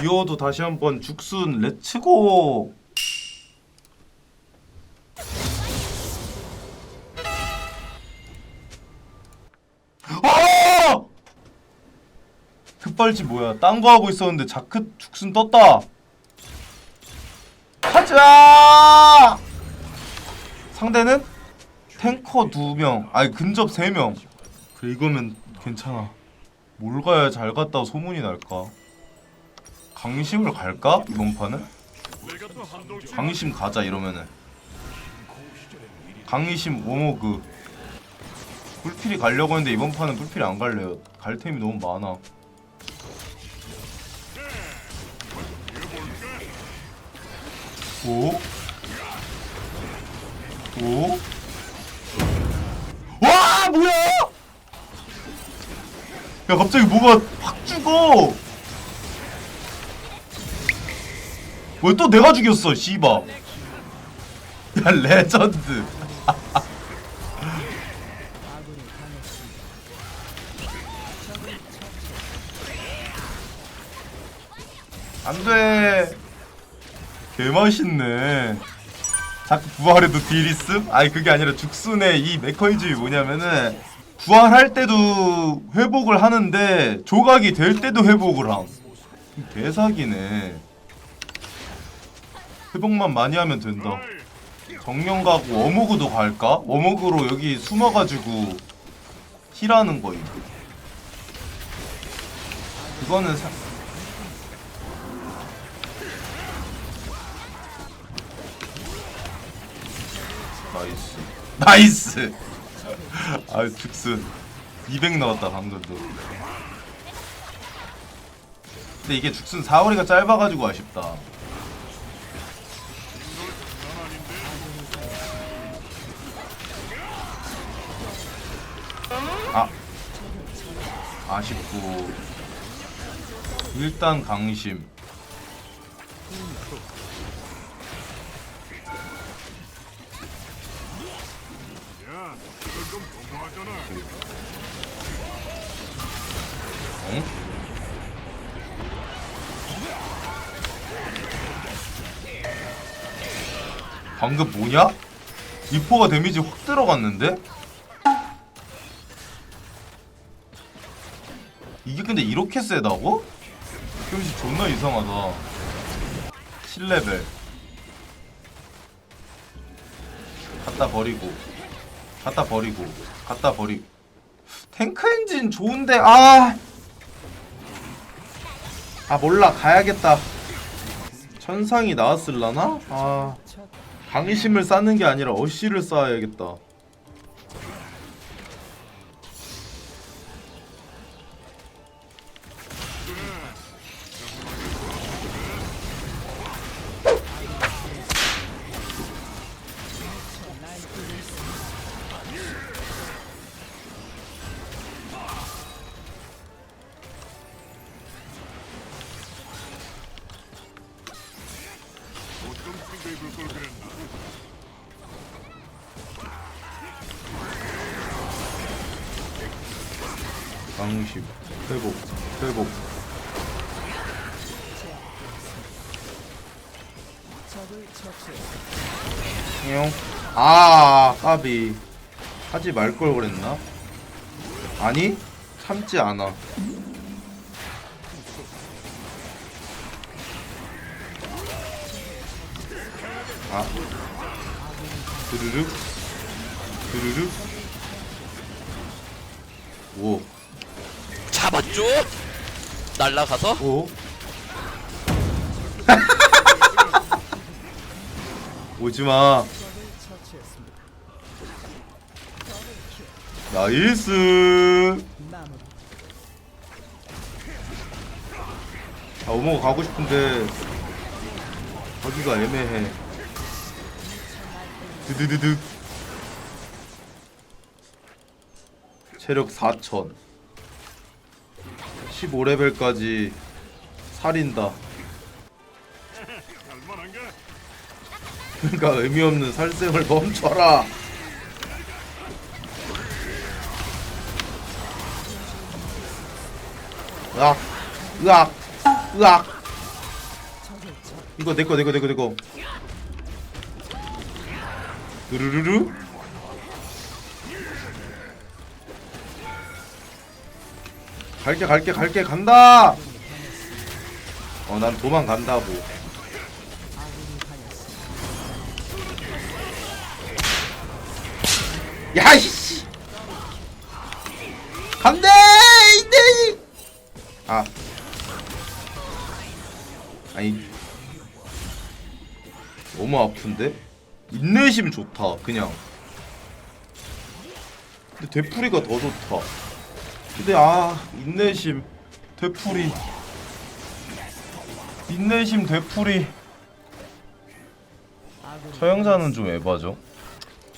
미워도 다시 한번 죽순 렛츠고! 아! 급발진 뭐야? 딴 거 하고 있었는데 자크 죽순 떴다. 가자! 상대는 탱커 2명 아니 근접 3명. 그래 이거면 괜찮아. 뭘 가야 잘 갔다 소문이 날까 강심을 갈까? 이번 판은? 강심 가자 이러면은. 강심 오모그. 불필이 가려고 했는데 이번 판은 불필이 안 갈래요. 갈 템이 너무 많아. 오? 오? 와 뭐야? 야 갑자기 뭐가 확 죽어 왜 또 내가 죽였어 씨바 야 레전드. 안돼. 개맛있네. 자꾸 부활해도 딜 있음? 아니 그게 아니라 죽순의 이 메커니즘이 뭐냐면은 부활할 때도 회복을 하는데 조각이 될 때도 회복을 함. 개사기네 회복만 많이 하면 된다. 정령 가고 어묵으로 갈까? 어묵으로 여기 숨어가지고 힐하는 거임 그거는 사... 나이스. 나이스! 아 죽순. 200 나왔다 방금도. 근데 이게 죽순 사거리가 짧아가지고 아쉽다 아 아쉽고 일단 강심 응? 방금 뭐냐? 이포가 데미지 확 들어갔는데? 근데 이렇게 세다고? 표시 존나 이상하다. 7레벨. 갖다 버리고. 갖다 버리고. 갖다 버리고 탱크 엔진 좋은데 아! 아 몰라. 가야겠다. 천상이 나왔을라나? 아. 강심을 쌓는 게 아니라 어시를 쌓아야겠다 강심. 회복 회복. 형. 아 까비. 하지 말 걸 그랬나? 아니? 참지 않아. 아. 드르륵? 드르륵? 오 잡았죠? 날라가서 오. 오지마. 나이스. 아, 오모 가고 싶은데 거기가 애매해. 드드드드. 체력 4000. 15레벨까지 살인다. 그러니까 의미 없는 살생을 멈춰라. 으악, 으악, 으악. 이거 내거 내거 내거 내거 으르르르 갈게 갈게 갈게. 간다! 어 난 도망간다고. 야이씨! 간대! 이대! 아. 아니. 너무 아픈데? 인내심 좋다 그냥. 근데 되풀이가 더 좋다 근데 아 인내심 되풀이 인내심 되풀이 서영자는 좀 에바죠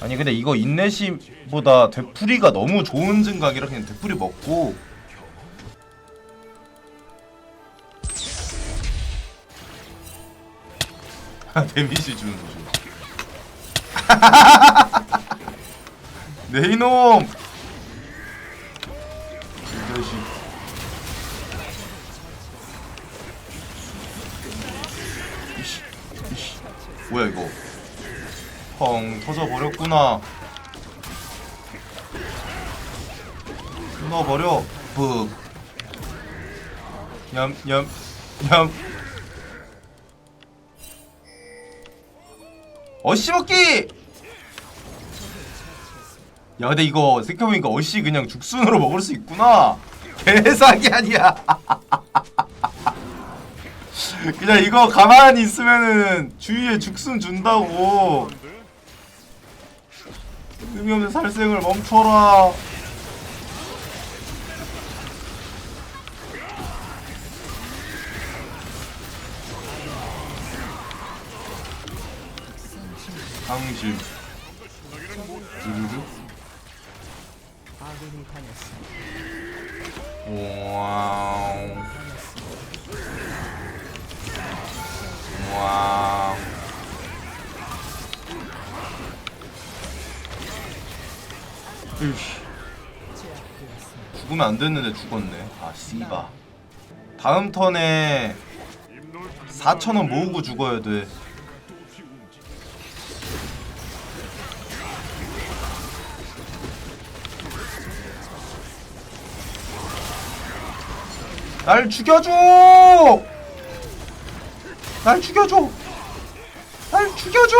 아니 근데 이거 인내심보다 되풀이가 너무 좋은 증각이라 그냥 되풀이 먹고 아 데미지 주는 중. 네 이놈. 뭐야 이거? 펑 터져 버렸구나. 끊어 버려. 푹. 냠냠 냠. 어씨 먹기! 야 근데 이거 생각해보니까 어씨 그냥 죽순으로 먹을 수 있구나 개사기 아니야 그냥 이거 가만히 있으면은 주위에 죽순 준다고. 의미 없는 살생을 멈춰라. 당신. 두루루 와우 와 죽으면 안 됐는데 죽었네 아 씨바 다음 턴에 4천원 모으고 죽어야 돼 날 죽여줘! 날 죽여줘! 날 죽여줘!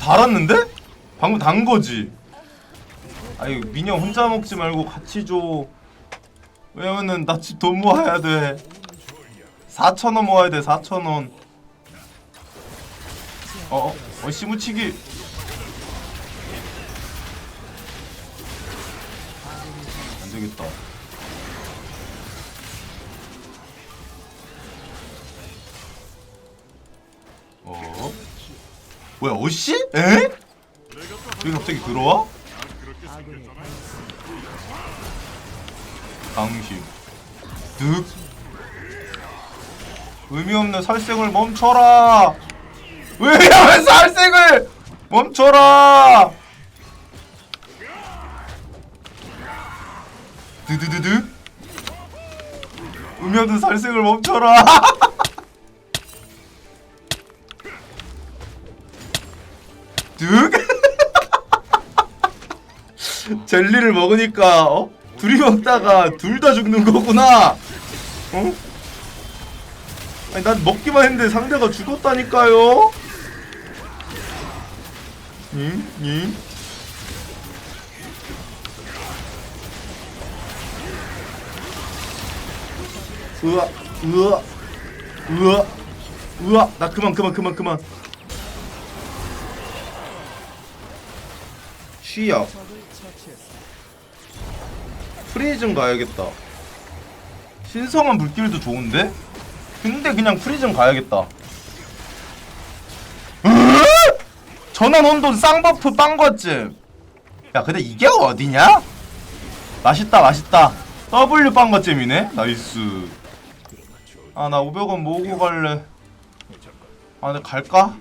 달았는데? 방금 단 거지. 아니 미녀 혼자 먹지 말고 같이 줘. 왜냐면은 나 집 돈 모아야 돼. 4천 원 모아야 돼 4천 원. 어어 어, 씨무치기. 안 되겠다 뭐야 어씨? 에? 왜 갑자기 들어와? 당신 득 의미 없는 살생을 멈춰라! 없는 살생을 멈춰라! 드드드드 의미 없는 살생을 멈춰라! 득! 젤리를 먹으니까 어? 둘이 먹다가 둘 다 죽는 거구나. 어? 아니 난 먹기만 했는데 상대가 죽었다니까요. 응? 응? 으아, 으아, 으아, 으아, 나 그만, 그만, 그만, 그만. 쉬야. 프리즘 가야겠다. 신성한 물길도 좋은데? 근데 그냥 프리즘 가야겠다. 전원 온도 쌍버프 빵거쯤. 야 근데 이게 어디냐? 맛있다 맛있다. W 빵거쯤이네. 나이스. 아 나 500원 모으고 갈래. 아 근데 갈까?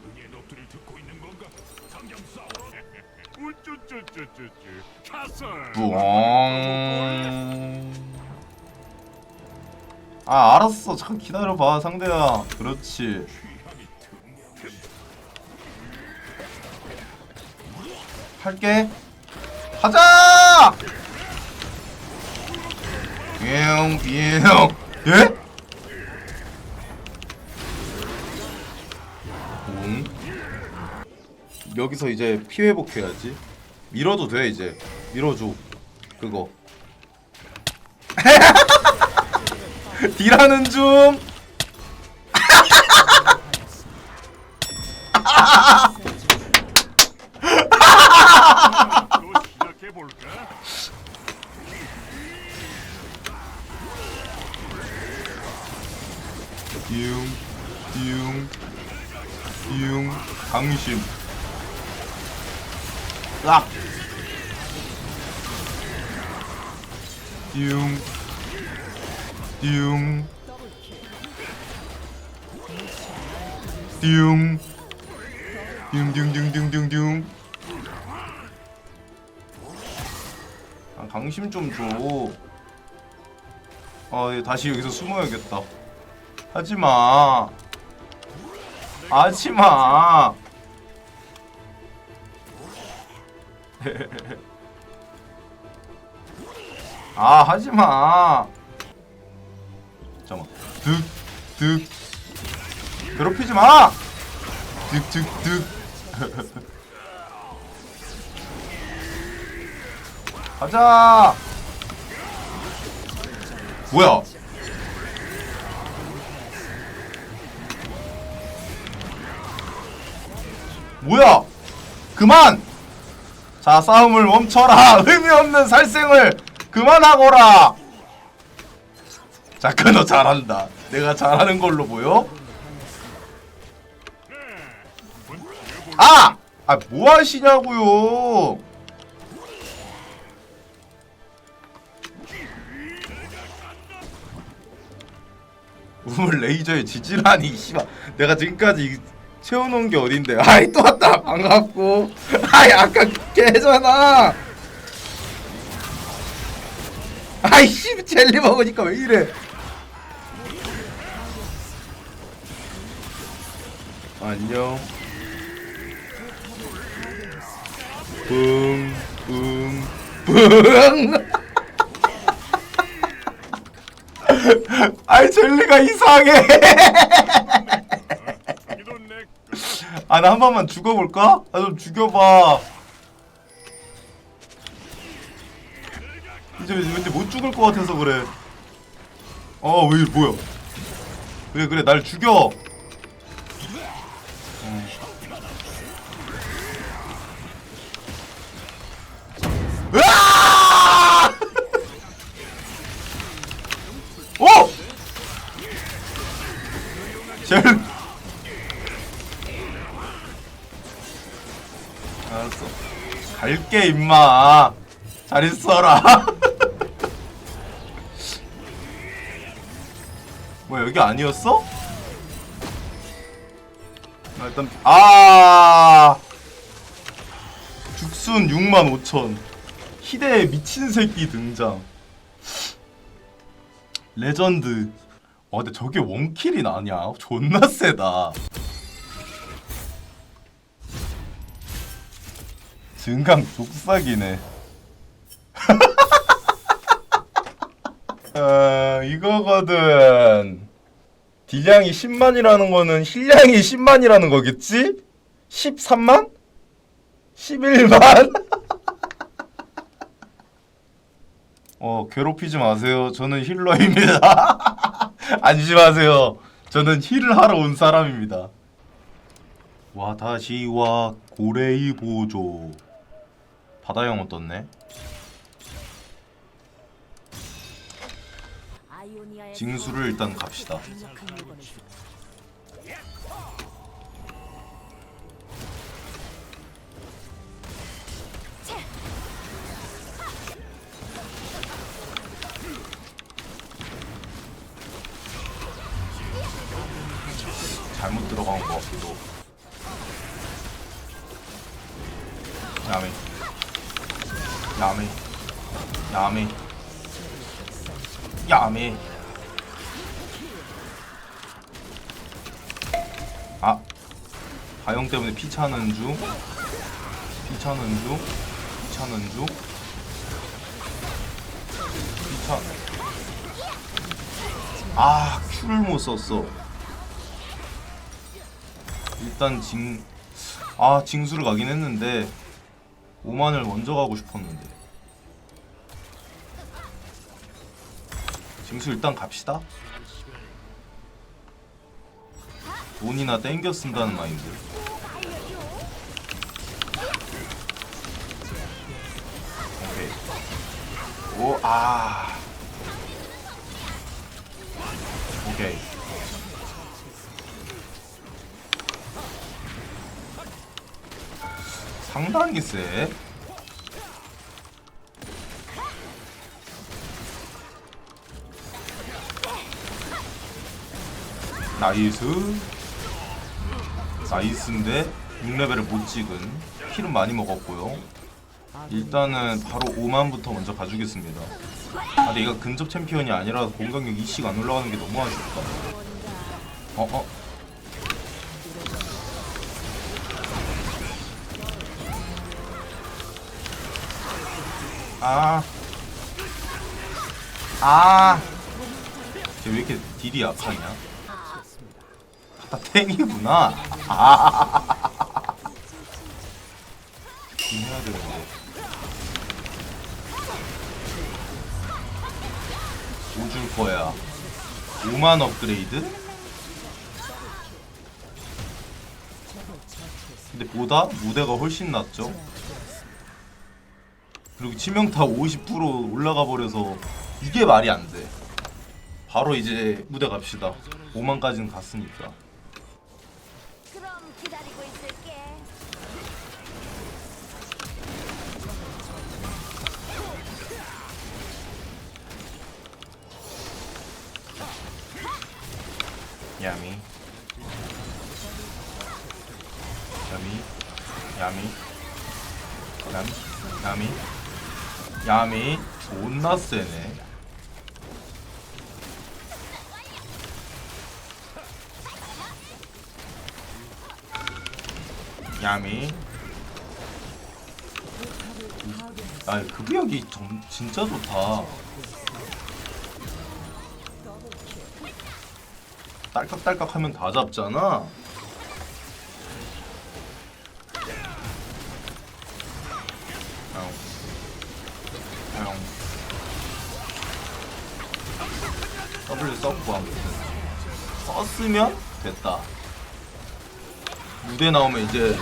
뿌엉. 아 알았어. 잠깐 기다려봐 상대야. 그렇지. 할게. 가자! 뿅뿅 예? 응? 여기서 이제 피 회복해야지 밀어도 돼 이제. 밀어줘. 그거. 딜하는 중 락 띠용 띠용 띠용 띵띵띵띵띵띵 아, 강심 좀 줘. 아, 예, 다시 여기서 숨어야겠다. 하지 마. 하지 마. 아, 하지 마. 잠깐만. 득, 득. 괴롭히지 마. 득, 득, 득. 가자. 뭐야? 뭐야? 그만! 자, 싸움을 멈춰라! 의미 없는 살생을 그만하거라! 자크 너 잘한다. 내가 잘하는 걸로 보여? 아! 아, 뭐 하시냐고요? 우물 레이저에 지지라니 씨발 내가 지금까지 이- 채워놓은 게 어딘데? 아이 또 왔다! 반갑고. 아이 아까 걔잖아! 아이 씨 젤리 먹으니까 왜 이래? 안녕. 뿡뿡 뿡 아이 젤리가 이상해 아 나 한 번만 죽어볼까? 아좀 죽여봐 이제 왠지 못 죽을 것 같아서 그래 어왜 뭐야 그래 그래 날 죽여 어. 으아! 오! 젤 갈게 임마. 잘 있어라. 뭐야 여기 아니었어? 아, 일단 아 죽순 6만 5천 희대의 미친 새끼 등장 레전드 어 근데 저게 원킬이 나냐 존나 세다 증강 족삭이네. 아, 이거거든. 딜량이 10만이라는 거는 힐량이 10만이라는 거겠지? 13만? 11만? 어, 괴롭히지 마세요. 저는 힐러입니다. 안심하세요. 저는 힐을 하러 온 사람입니다. 와다시와 고레이 보조 바다 영어 떴네. 징수를 일단 갑시다. 잘못 들어간 것 같기도. 다음에 야매 야매 야매 아. 가영 때문에 피 차는 중. 피 차는 중. 피 차는 중. 피차. 아 큐를 못 썼어. 일단 징 아 징수를 가긴 했는데 5만을 먼저 가고 싶었는데. 징수 일단 갑시다. 돈이나 땡겨 쓴다는 마인드. 오케이. 오아. 오케이 상당히 세 나이스. 나이스인데 6레벨을 못 찍은 킬은 많이 먹었고요. 일단은 바로 5만부터 먼저 가주겠습니다. 아 얘가 근접 챔피언이 아니라 공격력 2씩 안 올라가는 게 너무 아쉽다. 어어 아. 아. 쟤 왜 이렇게 딜이 약하냐? 아, 탱이구나. 아. 딜 해야 되는데. 뭐줄 거야? 5만 업그레이드? 근데 보다 무대가 훨씬 낫죠? 그리고 치명타 50% 올라가 버려서 이게 말이 안 돼. 바로 이제 무대 갑시다. 5만까지는 갔으니까. 그럼 기다리고 있을게. 야미. 야미. 야미. 야미. 야미. 야미. 존나 세네. 야미. 아, 급여기 좀 진짜 좋다. 딸깍딸깍 하면 다 잡잖아. 썼으면 됐다. 무대 나오면 이제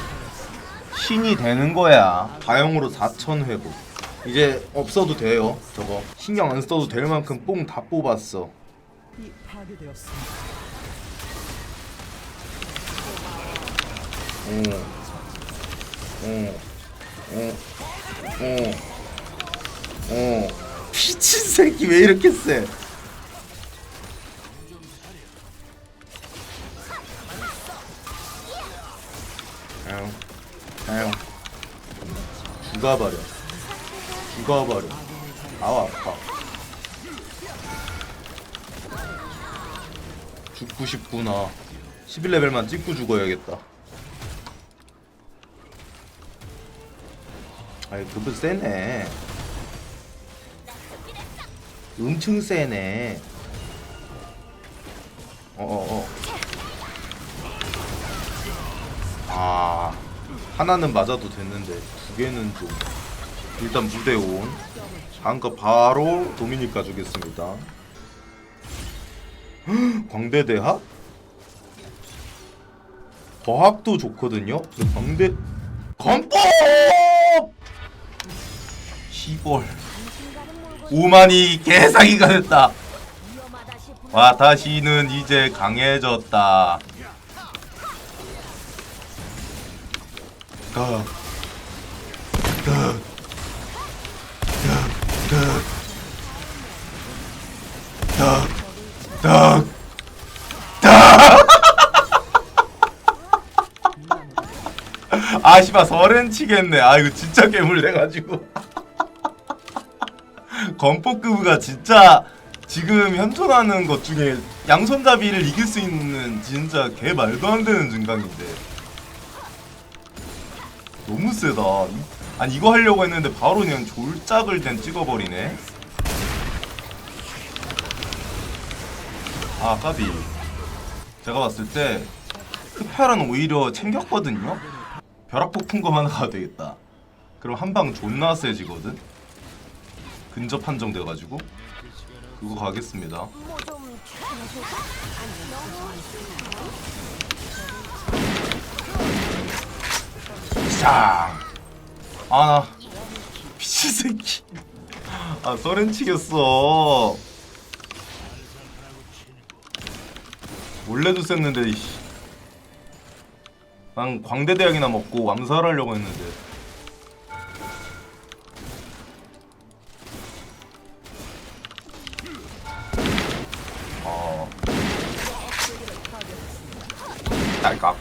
신이 되는 거야. 다용으로 4천 회복. 이제 없어도 돼요. 저거 신경 안 써도 될 만큼 뽕 다 뽑았어. 오. 오. 오. 오. 미친 새끼 왜 이렇게 세? 죽어버려. 죽어버려. 아우 아파. 죽고 싶구나. 11레벨만 찍고 죽어야겠다. 아이 그분 세네 엄청 세네 어어어 하나는 맞아도 됐는데 두 개는 좀 일단 무대 온. 거 바로 도미닉 가주겠습니다. 헉, 광대대학? 과학도 좋거든요. 근데 광대 건법! 시벌. 5만이 개사기가 됐다. 와다시는 이제 강해졌다 가. 가. 닭, 닭, 닭. 아, 씨발, 서른 치겠네. 아, 이거 진짜 괴물 돼가지고. 건포급가 진짜 지금 현존하는 것 중에 양손잡이를 이길 수 있는 진짜 개 말도 안 되는 증강인데 너무 세다. 이- 아니 이거 하려고 했는데 바로 그냥 졸작을 댄 찍어버리네. 아 까비. 제가 봤을 때 흡혈은 오히려 챙겼거든요? 벼락 폭풍 검 하나 가도 되겠다. 그럼 한 방 존나 세지거든? 근접 한정 돼가지고? 그거 가겠습니다 너무 자, 아나 미친 새끼. 아 서렌 치겠어. 원래도 셌는데 이씨. 난 광대대학이나 먹고 왕살하려고 했는데. 어. 딸깍.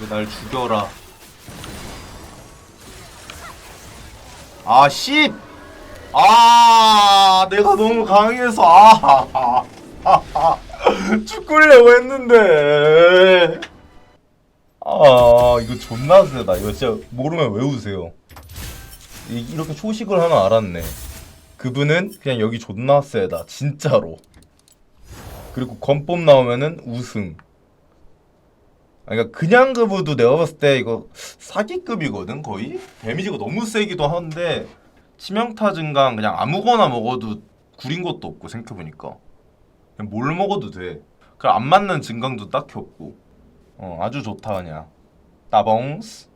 왜날 죽여라. 아, 씨! 아, 내가 너무 강해서, 아, 아, 아, 아, 죽으려고 했는데. 아, 이거 존나 세다. 이거 진짜 모르면 외우세요. 이- 이렇게 초식을 하나 알았네. 그분은 그냥 여기 존나 세다. 진짜로. 그리고 건법 나오면은 우승. 아, 그러니까 그냥 그부도 내가 봤을 때 이거 사기급이거든 거의? 데미지가 너무 세기도 한데 치명타 증강 그냥 아무거나 먹어도 구린 것도 없고 생각해보니까. 그냥 뭘 먹어도 돼. 그럼 안 맞는 증강도 딱히 없고. 어 아주 좋다 그냥. 따봉스